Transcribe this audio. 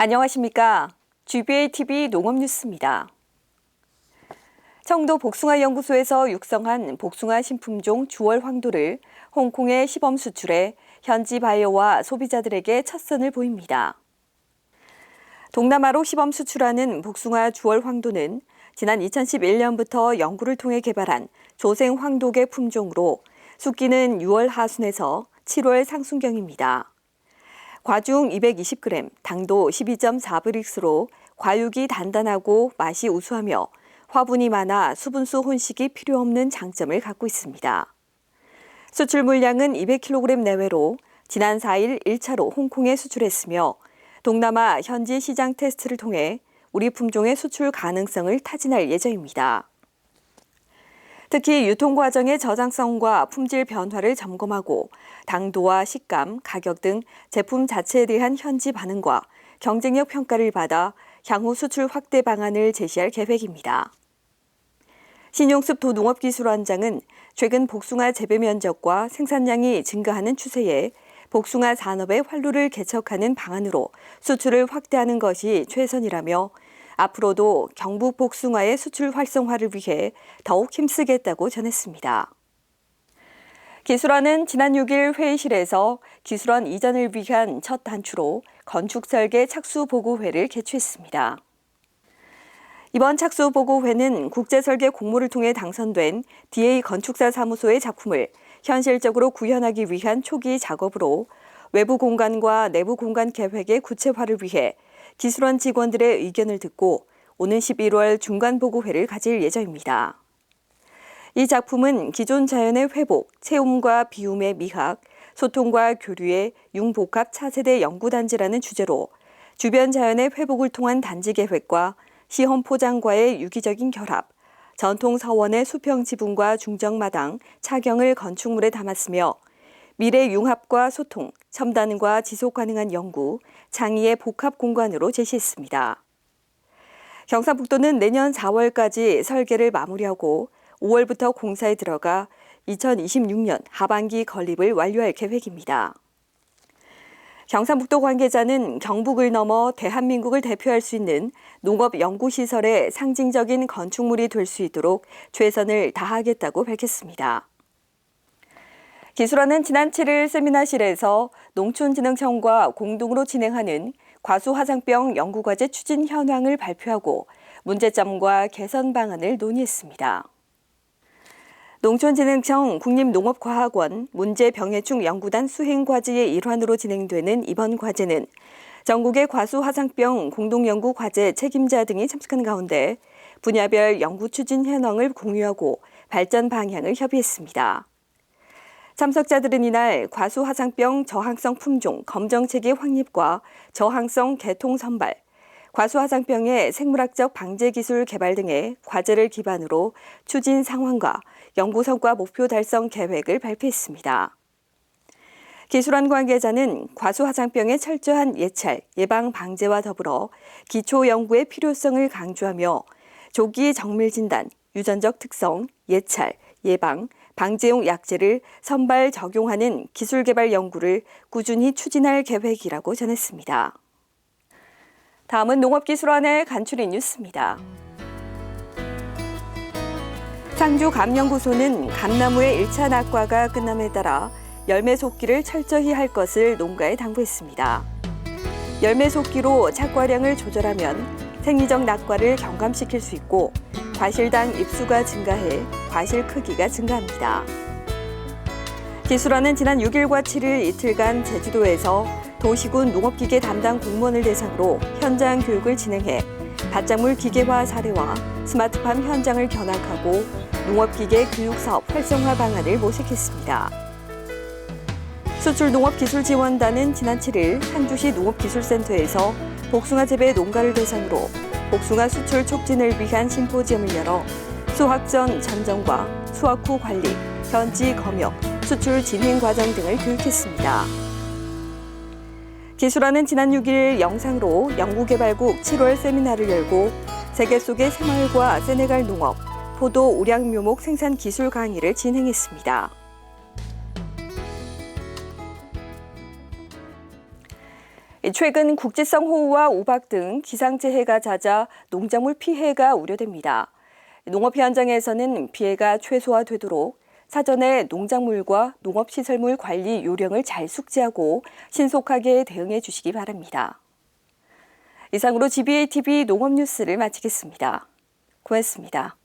안녕하십니까. GBA TV 농업뉴스입니다. 청도 복숭아연구소에서 육성한 복숭아 신품종 주월 황도를 홍콩에 시범 수출해 현지 바이오와 소비자들에게 첫 선을 보입니다. 동남아로 시범 수출하는 복숭아 주월 황도는 지난 2011년부터 연구를 통해 개발한 조생 황도계 품종으로 숙기는 6월 하순에서 7월 상순경입니다. 과중 220g, 당도 12.4브릭스로 과육이 단단하고 맛이 우수하며 화분이 많아 수분수 혼식이 필요 없는 장점을 갖고 있습니다. 수출 물량은 200kg 내외로 지난 4일 1차로 홍콩에 수출했으며 동남아 현지 시장 테스트를 통해 우리 품종의 수출 가능성을 타진할 예정입니다. 특히 유통 과정의 저장성과 품질 변화를 점검하고 당도와 식감, 가격 등 제품 자체에 대한 현지 반응과 경쟁력 평가를 받아 향후 수출 확대 방안을 제시할 계획입니다. 신용습 도농업기술원장은 최근 복숭아 재배 면적과 생산량이 증가하는 추세에 복숭아 산업의 활로를 개척하는 방안으로 수출을 확대하는 것이 최선이라며 앞으로도 경북 복숭아의 수출 활성화를 위해 더욱 힘쓰겠다고 전했습니다. 기술원은 지난 6일 회의실에서 기술원 이전을 위한 첫 단추로 건축 설계 착수 보고회를 개최했습니다. 이번 착수 보고회는 국제 설계 공모를 통해 당선된 DA 건축사 사무소의 작품을 현실적으로 구현하기 위한 초기 작업으로 외부 공간과 내부 공간 계획의 구체화를 위해 기술원 직원들의 의견을 듣고 오는 11월 중간 보고회를 가질 예정입니다. 이 작품은 기존 자연의 회복, 체험과 비움의 미학, 소통과 교류의 융복합 차세대 연구단지라는 주제로 주변 자연의 회복을 통한 단지 계획과 시험 포장과의 유기적인 결합, 전통 서원의 수평 지붕과 중정마당, 차경을 건축물에 담았으며 미래 융합과 소통, 첨단과 지속 가능한 연구, 창의의 복합 공간으로 제시했습니다. 경상북도는 내년 4월까지 설계를 마무리하고 5월부터 공사에 들어가 2026년 하반기 건립을 완료할 계획입니다. 경상북도 관계자는 경북을 넘어 대한민국을 대표할 수 있는 농업 연구시설의 상징적인 건축물이 될 수 있도록 최선을 다하겠다고 밝혔습니다. 기술원은 지난 7일 세미나실에서 농촌진흥청과 공동으로 진행하는 과수화상병 연구과제 추진 현황을 발표하고 문제점과 개선 방안을 논의했습니다. 농촌진흥청 국립농업과학원 문제병해충 연구단 수행과제의 일환으로 진행되는 이번 과제는 전국의 과수화상병 공동연구 과제 책임자 등이 참석한 가운데 분야별 연구 추진 현황을 공유하고 발전 방향을 협의했습니다. 참석자들은 이날 과수화상병 저항성 품종 검정체계 확립과 저항성 개통 선발, 과수화상병의 생물학적 방제 기술 개발 등의 과제를 기반으로 추진 상황과 연구 성과 목표 달성 계획을 발표했습니다. 기술원 관계자는 과수화상병의 철저한 예찰, 예방 방제와 더불어 기초 연구의 필요성을 강조하며 조기 정밀 진단, 유전적 특성, 예찰, 예방, 방제용 약제를 선발 적용하는 기술 개발 연구를 꾸준히 추진할 계획이라고 전했습니다. 다음은 농업기술원의 간추린 뉴스입니다. 상주 감연구소는 감나무의 1차 낙과가 끝남에 따라 열매 속기를 철저히 할 것을 농가에 당부했습니다. 열매 속기로 착과량을 조절하면 생리적 낙과를 경감시킬 수 있고 과실당 입수가 증가해 과실 크기가 증가합니다. 기술원은 지난 6일과 7일 이틀간 제주도에서 도시군 농업기계 담당 공무원을 대상으로 현장 교육을 진행해 밭작물 기계화 사례와 스마트팜 현장을 견학하고 농업기계 교육사업 활성화 방안을 모색했습니다. 수출농업기술지원단은 지난 7일 상주시 농업기술센터에서 복숭아 재배 농가를 대상으로 복숭아 수출 촉진을 위한 심포지엄을 열어 수확 전 전정과 수확 후 관리, 현지 검역, 수출 진행 과정 등을 교육했습니다. 기술원은 지난 6일 영상으로 연구개발국 7월 세미나를 열고 세계 속의 새마을과 세네갈 농업, 포도 우량 묘목 생산 기술 강의를 진행했습니다. 최근 국지성 호우와 우박 등 기상재해가 잦아 농작물 피해가 우려됩니다. 농업 현장에서는 피해가 최소화되도록 사전에 농작물과 농업시설물 관리 요령을 잘 숙지하고 신속하게 대응해 주시기 바랍니다. 이상으로 GBA TV 농업 뉴스를 마치겠습니다. 고맙습니다.